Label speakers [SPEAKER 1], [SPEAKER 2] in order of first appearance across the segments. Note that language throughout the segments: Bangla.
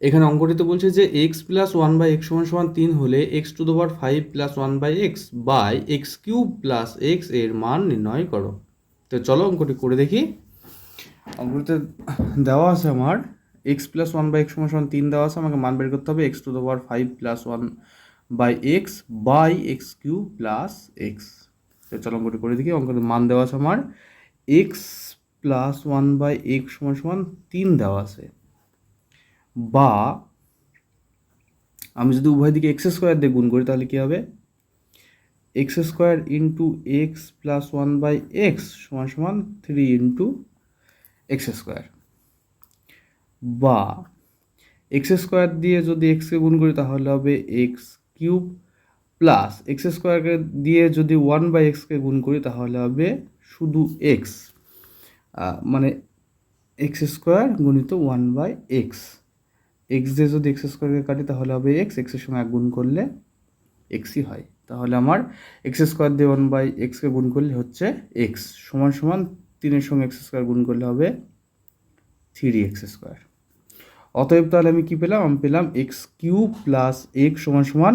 [SPEAKER 1] এখানে অঙ্কটিতে বলছে যে x plus one by x সমান সমান তিন হলে x to the power five plus one by x by x cube plus এক্সের মান নির্ণয় করো। তো চলো অঙ্কটি করে দেখি। অঙ্কটিতে দেওয়া আছে আমার x plus one by x সমান সমান তিন দেওয়া আছে, আমাকে মান বের করতে হবে x to the power five plus one by x by x cube plus x তো চলো অঙ্কটি করে দেখি অঙ্কের মান দেওয়া আছে আমার x plus one by x সমান সমান তিন দেওয়া আছে। বা আমি যদি উভয় দিকে এক্স স্কোয়ার দিয়ে গুণ করি, তাহলে কী হবে? X square into x plus one by x সমান সমান থ্রি ইন্টু এক্স স্কোয়ার বা এক্স স্কোয়ার দিয়ে যদি এক্সকে গুণ করি, তাহলে হবে এক্স কিউব প্লাস এক্স স্কোয়ারকে দিয়ে যদি ওয়ান বাই এক্সকে গুণ করি, তাহলে হবে শুধু এক্স মানে এক্স স্কোয়ার গুণিত ওয়ান বাই এক্স এক্স দিয়ে যদি এক্স স্কোয়ারকে কাটি, তাহলে হবে এক্স এক্সের সঙ্গে এক গুণ করলে এক্সই হয়। তাহলে আমার এক্স স্কোয়ার দিয়ে ওয়ান বাই এক্সকে গুণ করলে হচ্ছে এক্স সমান সমান তিনের সঙ্গে এক্স স্কোয়ার গুণ করলে হবে থ্রি এক্স স্কোয়ার অতএব তাহলে আমি কী পেলাম? আমি পেলাম এক্স কিউব প্লাস এক্স সমান সমান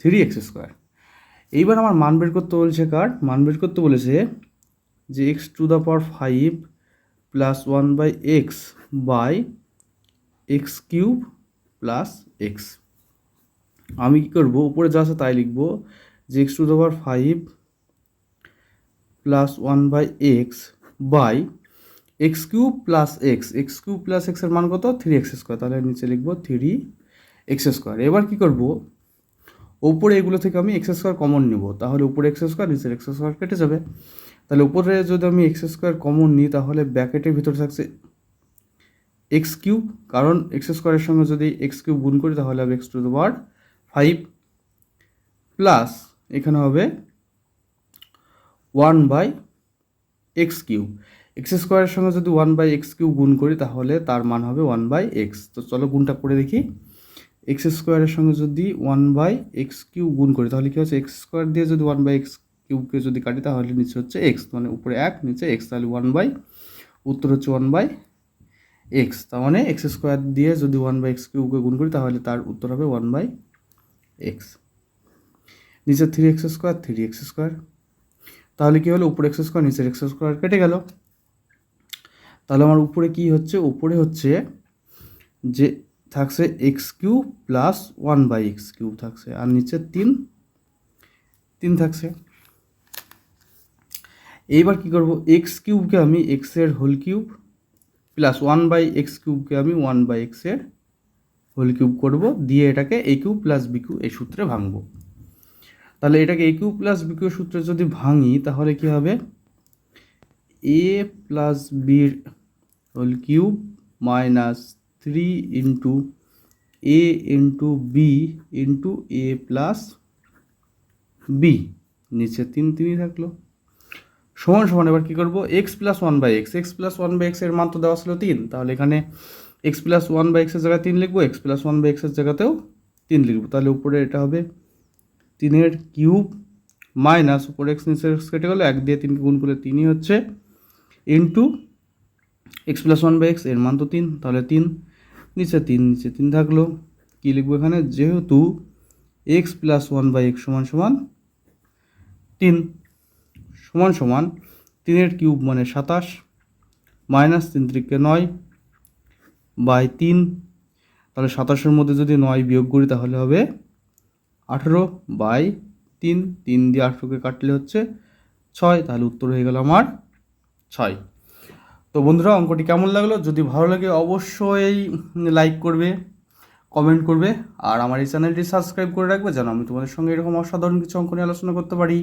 [SPEAKER 1] থ্রি এক্স স্কোয়ার এইবার আমার মান বের করতে বলছে কার? মান বের করতে বলেছে যে x to the power five plus one by x by x cube plus x. আমি কী করব? উপরে যা আছে তাই লিখব যে x to power five plus one by x by x cube plus x. X cube plus এক্সের মান কত? Three x square. তাহলে নিচে লিখব থ্রি এক্স স্কোয়ার। এবার কী করব? ওপরে এগুলো থেকে আমি এক্স স্কোয়ার কমন নেব। তাহলে উপরে এক্স স্কোয়ার, নিচের এক্স স্কোয়ার কেটে যাবে। তাহলে উপরে যদি আমি এক্স স্কোয়ার কমন নিই, তাহলে ব্যাকেটের ভিতরে থাকছে এক্স কিউব কারণ এক্স স্কোয়ারের সঙ্গে যদি এক্স কিউব গুণ করি, তাহলে হবে x to the power five plus এখানে হবে one by x cube x স্কোয়ারের সঙ্গে যদি ওয়ান বাই এক্স কিউব গুণ করি, তাহলে তার মান হবে ওয়ান বাই এক্স তো চলো গুণটা করে দেখি। এক্স স্কোয়ারের সঙ্গে যদি ওয়ান বাই এক্স কিউব গুণ করি, তাহলে কী হচ্ছে? এক্স স্কোয়ার দিয়ে যদি ওয়ান বাই এক্স কিউবকে যদি কাটি, তাহলে নিচে হচ্ছে এক্স মানে উপরে এক, নিচে এক্স তাহলে ওয়ান বাই উত্তর হচ্ছে ওয়ান বাই এক্স তার মানে এক্স স্কোয়ার দিয়ে যদি ওয়ান বাই এক্স কিউবকে গুণ করি, তাহলে তার উত্তর হবে ওয়ান বাই এক্স নিচে three x square three x square তাহলে কী হলো? উপরে এক্স স্কোয়ার নিচের এক্স স্কোয়ার কেটে গেল। তাহলে আমার উপরে কি হচ্ছে? উপরে হচ্ছে যে থাকছে x cube plus one by x cube থাকছে, আর নিচে তিন তিন থাকছে। এইবার কি করব? এক্স কিউবকে আমি এক্সের whole cube plus one by x কিউবকে আমি ওয়ান বাই এক্সের হোল কিউব করব, দিয়ে এটাকে a cube plus b cube এই সূত্রে ভাঙবো। তাহলে এটাকে a cube plus b cube সূত্রে যদি ভাঙি, তাহলে কি হবে? এ প্লাস বির whole cube minus three into a into b into a plus b. নিচে তিন তিনই থাকল। সমান সমান, এবার কী করব? X plus one by x x plus one by এক্সের মান তো দেওয়া ছিল তিন, তাহলে এখানে এক্স প্লাস ওয়ান বাই এক্সের জায়গায় তিন লিখব এক্স প্লাস ওয়ান বাই এক্সের জায়গাতেও তিন লিখব, তাহলে উপরে এটা হবে তিনের কিউব মাইনাস উপরে এক্স নিচে এক্স কেটে গেলো, এক দিয়ে তিনকে গুণ করলে তিনই হচ্ছে into x plus one by এক্সের মান তো তিন, তাহলে তিন, নিচে তিন নিচে তিন থাকল, কী লিখব এখানে? যেহেতু x plus one by x সমান সমান তিন সমান সমান তিনের কিউব মানে সাতাশ, মাইনাস তিন ত্রিকে নয় বাই তিন। তাহলে সাতাশের মধ্যে যদি নয় বিয়োগ করি তাহলে হবে আঠেরো বাই তিন। তিন দিয়ে আঠেরোকে কাটলে হচ্ছে ছয়। তাহলে উত্তর হয়ে গেল আমার ছয়। তো বন্ধুরা, অঙ্কটি কেমন লাগল? যদি ভালো লাগে অবশ্যই লাইক করবে, কমেন্ট করবে, আর আমার এই চ্যানেলটি সাবস্ক্রাইব করে রাখবে যেন আমি তোমাদের সঙ্গে এরকম অসাধারণ কিছু অঙ্ক নিয়ে আলোচনা করতে পারি।